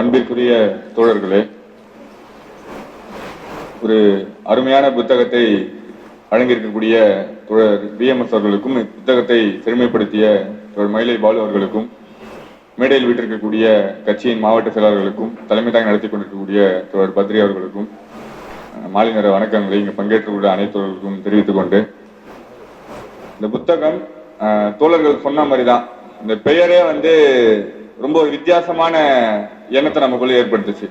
அன்பிற்குரிய தோழர்களே ஒரு அருமையான புத்தகத்தை வழங்கியிருக்கக்கூடிய தோழர் பிஎம்எஸ் அவர்களுக்கும் இப்புத்தகத்தை பெருமைப்படுத்திய தோழர் மயிலை பாலு அவர்களுக்கும் மேடையில் வீட்டிருக்கக்கூடிய கட்சியின் மாவட்ட செயலாளர்களுக்கும் தலைமை தாங்கி நடத்தி கொண்டிருக்கக்கூடிய தோழர் பத்ரி அவர்களுக்கும் மாலை நேர வணக்கங்களை இங்கு பங்கேற்றக்கூடிய அனைத்தவர்களுக்கும் தெரிவித்துக் கொண்டு இந்த புத்தகம் தோழர்கள் சொன்ன மாதிரி தான் இந்த பெயரே வந்து ரொம்ப வித்தியாசமான எண்ணத்தை நமக்குள்ள ஏற்படுத்துச்சு.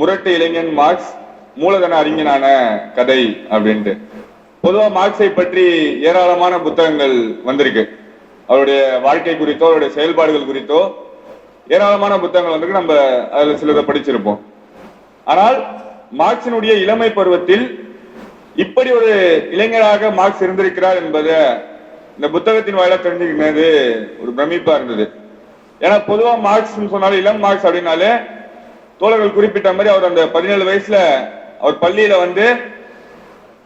முரட்டு இளைஞன் மார்க்ஸ் மூலதன அறிஞனான கதை அப்படின்ட்டு. பொதுவா மார்க்ஸை பற்றி ஏராளமான புத்தகங்கள் வந்திருக்கு. அவருடைய வாழ்க்கை குறித்தோ அவருடைய செயல்பாடுகள் குறித்தோ ஏராளமான புத்தகங்கள் வந்திருக்கு. நம்ம அதுல சிலதை படிச்சிருப்போம். ஆனால் மார்க்சினுடைய இளமை பருவத்தில் இப்படி ஒரு இளைஞராக மார்க்ஸ் இருந்திருக்கிறார் என்பதை இந்த புத்தகத்தின் வாயிலாக தெரிஞ்சுக்கினது ஒரு பிரமிப்பா இருந்தது. ஏன்னா பொதுவா மார்க்ஸ் சொன்னாலும் இளம் மார்க்ஸ் அப்படின்னாலே தோழர்கள் குறிப்பிட்ட மாதிரி அவர் அந்த பதினேழு வயசுல அவர் பள்ளியில வந்து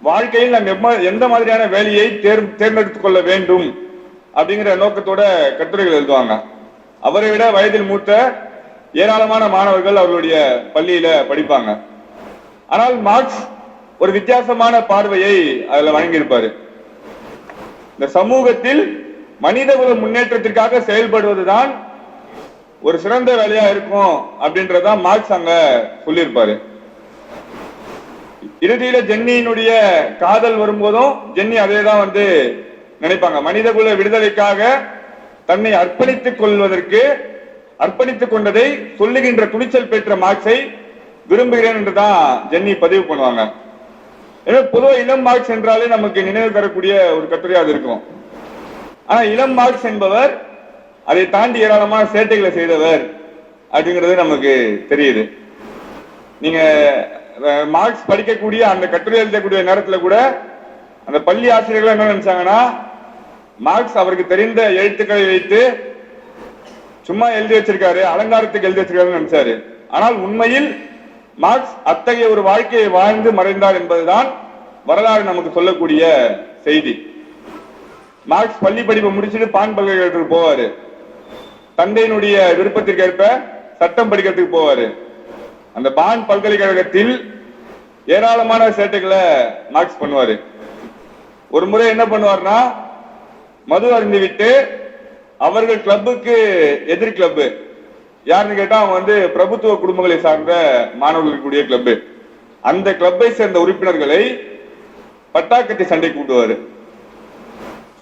வாழ்க்கையில் நாம் எந்த மாதிரியான வேலையை தேர் தேர்ந்தெடுத்துக் கொள்ள வேண்டும் அப்படிங்கிற நோக்கத்தோட கட்டுரைகள் எழுதுவாங்க. அவரை விட வயதில் மூத்த ஏராளமான மாணவர்கள் அவருடைய பள்ளியில படிப்பாங்க. ஆனால் மார்க்ஸ் ஒரு வித்தியாசமான பார்வையை அதுல வழங்கியிருப்பாரு. இந்த சமூகத்தில் மனிதகுல முன்னேற்றத்திற்காக செயல்படுவதுதான் ஒரு சிறந்த வேலையா இருக்கும் அப்படின்றதான் மார்க்ஸ் அங்க சொல்லியிருப்பாரு. இறுதியில ஜென்னியினுடைய காதல் வரும்போதும் ஜென்னி அதே தான் வந்து நினைப்பாங்க. மனிதகுல விடுதலைக்காக தன்னை அர்ப்பணித்துக் கொள்வதற்கு அர்ப்பணித்துக் கொண்டதை சொல்லுகின்ற துணிச்சல் பெற்ற மார்க்ஸை விரும்புகிறேன் என்றுதான் ஜென்னி பதிவு பண்ணுவாங்க. ஏன்னா பொதுவா இளம் மார்க்ஸ் என்றாலே நமக்கு நினைவு தரக்கூடிய ஒரு கட்டுரையாக இருக்கும். ஆனா இளம் மார்க்ஸ் என்பவர் அதை தாண்டி ஏராளமான சேட்டைகளை செய்தவர் அப்படிங்கிறது நமக்கு தெரியுது. நீங்க மார்க்ஸ் படிக்கக்கூடிய அந்த கட்டுரை எழுதக்கூடிய நேரத்துல கூட அந்த பள்ளி ஆசிரியர்கள் என்ன நினைச்சாங்கன்னா மார்க்ஸ் அவருக்கு தெரிந்த எழுத்துக்களை வைத்து சும்மா எழுதி வச்சிருக்காரு அலங்காரத்துக்கு எழுதி வச்சிருக்காருன்னு நினைச்சாரு. ஆனால் உண்மையில் மார்க்ஸ் அத்தகைய ஒரு வாழ்க்கையை வாழ்ந்து மறைந்தார் என்பதுதான் வரலாறு நமக்கு சொல்லக்கூடிய செய்தி. மார்க்ஸ் பள்ளி படிப்பை முடிச்சுட்டு பான் பல்கலைக்கழகத்துக்கு போவாரு. தந்தையினுடைய விருப்பத்திற்கேற்ப சட்டம் படிக்கிறதுக்கு போவாரு. அந்த பான் பல்கலைக்கழகத்தில் ஏராளமான சேட்டைகளை மார்க்ஸ் பண்ணுவாரு. ஒரு முறை என்ன பண்ணுவார்னா மது அருந்து விட்டு அவர்கள் கிளப்புக்கு எதிர் கிளப்பு யாருன்னு கேட்டா அவங்க வந்து பிரபுத்துவ குடும்பங்களை சார்ந்த மாணவர்கள் கூடிய கிளப்பு அந்த கிளப்பை சேர்ந்த உறுப்பினர்களை பட்டாக்கட்டி சண்டை கூப்பிடுவாரு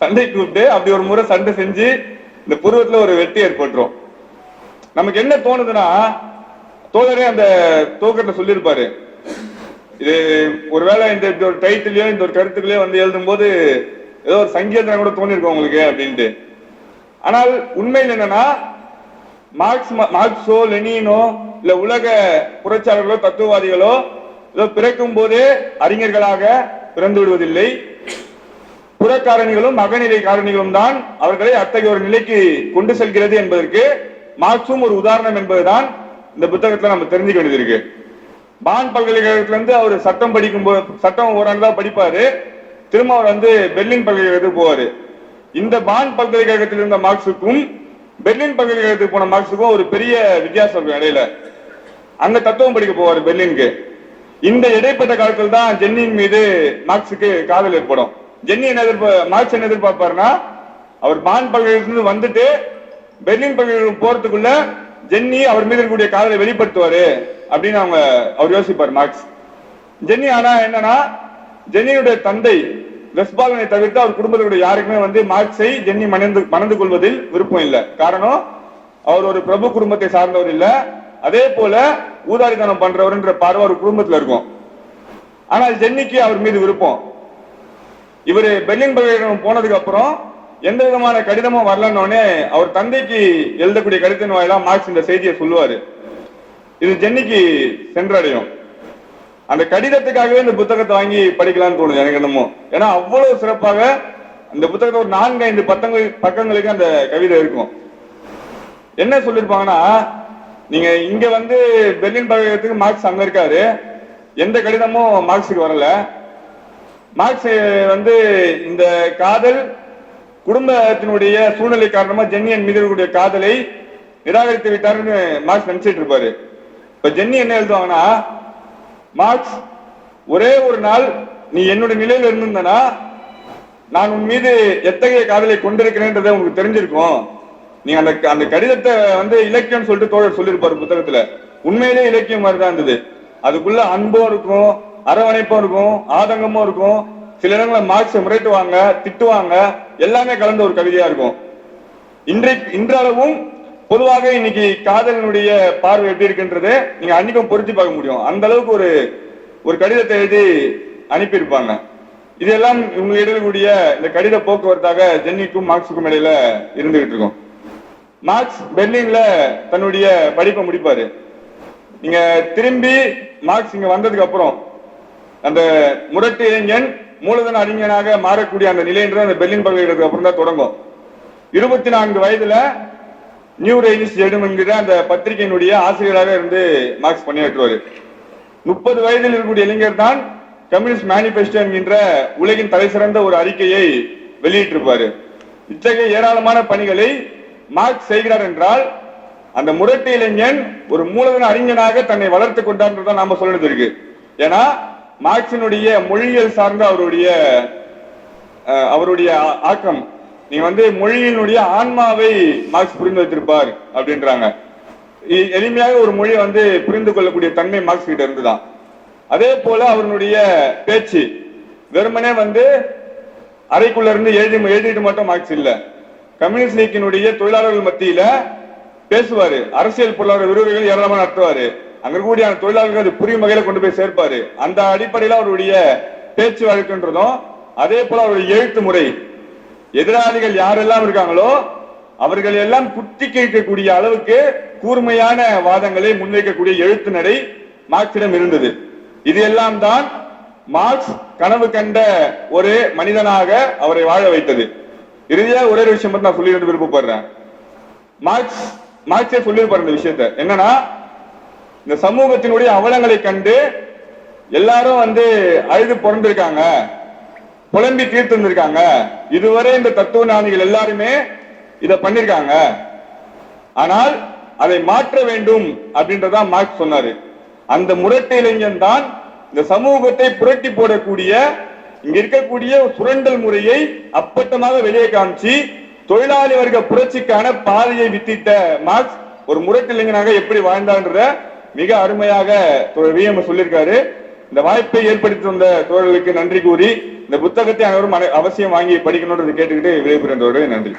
சண்டை கூப்பிட்டு அப்படி ஒரு முறை சண்டை செஞ்சு இந்த புருவத்துல ஒரு வெட்டி ஏற்பட்டுரும். நமக்கு என்ன தோணுதுன்னா தோழரே அந்த தூக்கத்தை சொல்லியிருப்பாரு. இது ஒருவேளை இந்த இப்படி ஒரு டைட்டிலையோ இந்த ஒரு கருத்துக்களையோ வந்து எழுதும் போது ஏதோ ஒரு சங்கீதம் கூட தோணிருக்கும் உங்களுக்கு அப்படின்ட்டு. ஆனால் உண்மையில் என்னன்னா மார்க்ஸ் மார்க்ஸோ லெனினோ இல்ல உலக புரட்சியாளர்களோ தத்துவவாதிகளோ ஏதோ பிறக்கும் போதே அறிஞர்களாக பிறந்து விடுவதில்லை. புறக்காரணிகளும் அகநிலை காரணிகளும் தான் அவர்களை அத்தகைய ஒரு நிலைக்கு கொண்டு செல்கிறது என்பதற்கு மார்க்சும் ஒரு உதாரணம் என்பதுதான் இந்த புத்தகத்துல நம்ம தெரிஞ்சுக்க வேண்டியது இருக்கு பான் பல்கலைக்கழகத்துல இருந்து அவர் சட்டம் படிக்கும் போது சட்டம் ஓராண்டு தான் படிப்பாரு. திரும்ப அவர் வந்து பெர்லின் பல்கலைக்கழகத்துக்கு போவாரு. இந்த பான் பல்கலைக்கழகத்தில் இருந்த மார்க்ஸுக்கும் பெர்லின் பல்கலைக்கழகத்துக்கு போன மார்க்ஸுக்கும் ஒரு பெரிய வித்தியாசம் இருக்கும் இடையில. அங்க தத்துவம் படிக்க போவார் பெர்லினுக்கு. இந்த இடைப்பட்ட காலத்தில் தான் ஜென்னின் மீது மார்க்ஸுக்கு காதல் ஏற்படும். ஜென்னி என்ன எதிர்ப்ப மார்க்ஸ் என்ன எதிர்பார்ப்பாருன்னா அவர் பான் பல்கலைக்கழகத்திலிருந்து வந்துட்டு பெர்லின் பல்கலைக்கழகம் போறதுக்குள்ள ஜென்னி அவர் மீது இருக்கக்கூடிய காதலை வெளிப்படுத்துவாரு அப்படின்னு அவங்க அவர் யோசிப்பார் மார்க்ஸ். ஜென்னி ஆனா என்னன்னா ஜென்னியுடைய தந்தை வெஸ்பாலனை தவிர்த்து அவர் குடும்பத்துடைய யாருக்குமே வந்து மார்க்ஸை ஜென்னி மணந்து மணந்து கொள்வதில் விருப்பம் இல்லை. காரணம் அவர் ஒரு பிரபு குடும்பத்தை சார்ந்தவர் இல்ல. அதே போல ஊதாரித்தனம் பண்றவர்ன்ற பார்வை அவர் குடும்பத்துல இருக்கும். ஆனால் ஜென்னிக்கு அவர் மீது விருப்பம். இவரு பெர்லின் பல்கலைக்கழகம் போனதுக்கு அப்புறம் எந்த விதமான கடிதமும் வரலன்னொடனே அவர் தந்தைக்கு எழுதக்கூடிய கடிதத்தின் வாயிலாம் மார்க்ஸ் இந்த செய்தியை சொல்லுவாரு. இது ஜென்னிக்கு சென்றடையும். அந்த கடிதத்துக்காகவே இந்த புத்தகத்தை வாங்கி படிக்கலாம்னு தோணுது எனக்கு என்னமோ. ஏன்னா அவ்வளவு சிறப்பாக இந்த புத்தகத்தை ஒரு நான்கு ஐந்து பத்தங்கள் பக்கங்களுக்கு அந்த கவிதை இருக்கும். என்ன சொல்லிருப்பாங்கன்னா நீங்க இங்க வந்து பெர்லின் பல்கலைக்கழகத்துக்கு மார்க்ஸ் அங்க இருக்காரு. எந்த கடிதமும் மார்க்ஸுக்கு வரல. மார்க்ஸ் வந்து இந்த காதல் குடும்பத்தினுடைய சூழ்நிலை காரணமா ஜென்னியன் மீது இருக்கக்கூடிய காதலை நிராகரித்து விட்டாருன்னு மார்க்ஸ் நினைச்சிட்டு இருப்பாரு. இப்ப ஜென்னி என்ன எழுதுவாங்கன்னா மார்க்ஸ் ஒரே ஒரு நாள் நீ என்னோட நிலையில இருந்திருந்தனா நான் உன் மீது எத்தகைய காதலை கொண்டிருக்கிறேன்றத உங்களுக்கு தெரிஞ்சிருக்கும். நீ அந்த அந்த கடிதத்தை வந்து இலக்கியம் சொல்லிட்டு தோழர் சொல்லியிருப்பாரு புத்தகத்துல. உண்மையிலே இலக்கியம் மாதிரி தான் இருந்தது. அதுக்குள்ள அன்பும் இருக்கும் அரவணைப்பும் இருக்கும் ஆதங்கமும் இருக்கும். சில இடங்களில் மார்க்ஸ் முறைட்டுவாங்க திட்டுவாங்க. எல்லாமே கலந்த ஒரு கவிதையா இருக்கும். இன்றைக்கு இன்றளவும் பொதுவாக இன்னைக்கு காதலினுடைய பார்வை எப்படி இருக்குன்றதை நீங்க அன்னைக்கும் பொருத்தி பார்க்க முடியும். அந்த அளவுக்கு ஒரு ஒரு கடிதத்தை எழுதி அனுப்பியிருப்பாங்க. இதெல்லாம் இவங்க எழுதக்கூடிய இந்த கடித போக்குவரத்தாக ஜென்னிக்கும் மார்க்ஸுக்கும் இடையில இருந்துகிட்டு இருக்கும். மார்க்ஸ் பெர்லின்ல தன்னுடைய படிப்பை முடிப்பாரு. நீங்க திரும்பி மார்க்ஸ் இங்க வந்ததுக்கு அப்புறம் அந்த முரட்டு இளைஞன் மூலதன அறிஞனாக மாறக்கூடிய அந்த நிலைன்றது அந்த பெர்லின் பல்கலைக்கழகத்துக்கு அப்புறம் தான் தொடங்கும். இருபத்தி நான்கு வயதுல நியூ ரைனிஸ் எடும் என்கிற அந்த பத்திரிகையினுடைய ஆசிரியராக இருந்து மார்க்ஸ் பணியாற்றுவார். முப்பது வயதில் இருக்கக்கூடிய இளைஞர் தான் கம்யூனிஸ்ட் மேனிபெஸ்டோ என்கின்ற உலகின் தலைசிறந்த ஒரு அறிக்கையை வெளியிட்டிருப்பாரு. இத்தகைய ஏராளமான பணிகளை மார்க்ஸ் செய்கிறார் என்றால் அந்த முரட்டு இளைஞன் ஒரு மூலதன அறிஞனாக தன்னை வளர்த்து கொண்டார்ன்றதான் நாம சொல்றது இருக்கு. ஏன்னா மார்க்சினுடைய மொழியியல் சார்ந்த அவருடைய அவருடைய ஆக்கம். நீ வந்து மொழியினுடைய ஆன்மாவை மார்க்ஸ் புரிந்து வைத்திருப்பார் அப்படின்றாங்க. எளிமையாக ஒரு மொழியை வந்து புரிந்து கொள்ளக்கூடிய தன்மை மார்க்ஸ் கிட்ட இருந்துதான். அதே போல அவருடைய பேச்சு. வெறுமனே வந்து அறைக்குள்ள இருந்து எழுதி எழுதிட்டு மட்டும் மார்க்ஸ் இல்ல. கம்யூனிஸ்ட் லீக்கினுடைய தொழிலாளர்கள் மத்தியில பேசுவாரு. அரசியல் பொருளாதார விரிவுரைகள் ஏராளமாக நடத்துவாரு. அங்க இருக்கக்கூடிய தொழிலாளர்கள் அது புரியும் வகையில கொண்டு போய் சேர்ப்பாரு. அந்த அடிப்படையில அவருடைய பேச்சு வழக்குன்றதும் அதே போல அவருடைய எழுத்து முறை. எதிராளிகள் யாரெல்லாம் இருக்காங்களோ அவர்கள் எல்லாம் குத்தி கேட்கக்கூடிய அளவுக்கு கூர்மையான வாதங்களை முன்வைக்கக்கூடிய எழுத்து நடை மார்க்சிடம் இருந்தது. இது எல்லாம் தான் மார்க்ஸ் கனவு கண்ட ஒரு மனிதனாக அவரை வாழ வைத்தது. இறுதியா ஒரே ஒரு விஷயம் மட்டும் நான் சொல்லி விருப்பப்படுறேன். மார்க்ஸ் மார்க்ஸே சொல்லியிருப்பார் இந்த விஷயத்த. என்னன்னா இந்த சமூகத்தினுடைய அவலங்களை கண்டு எல்லாரும் வந்து அழுது பிறந்திருக்காங்க புலம்பி தீர்த்து வந்திருக்காங்க இதுவரை இந்த தத்துவ ஞானிகள் எல்லாருமே இத பண்ணிருக்காங்க. ஆனால் அதை மாற்ற வேண்டும் அப்படின்றதா மார்க் சொன்னாரு. அந்த முரட்டு இளைஞன் தான் இந்த சமூகத்தை புரட்டி போடக்கூடிய இங்க இருக்கக்கூடிய சுரண்டல் முறையை அப்பட்டமாக வெளியே காமிச்சு தொழிலாளி வர்க்க புரட்சிக்கான பாதையை வித்திட்ட மார்க்ஸ் ஒரு முரட்டு இளைஞனாக எப்படி வாழ்ந்தான்ற மிக அருமையாக தோழர் விஎம் சொல்லியிருக்காரு. இந்த வாய்ப்பை ஏற்படுத்தி தந்த தோழர்களுக்கு நன்றி கூறி இந்த புத்தகத்தை அனைவரும் அவசியம் வாங்கி படிக்கணும்ன்றது கேட்டுக்கிட்டு விடைபெறுகின்றவர்கள் நன்றி.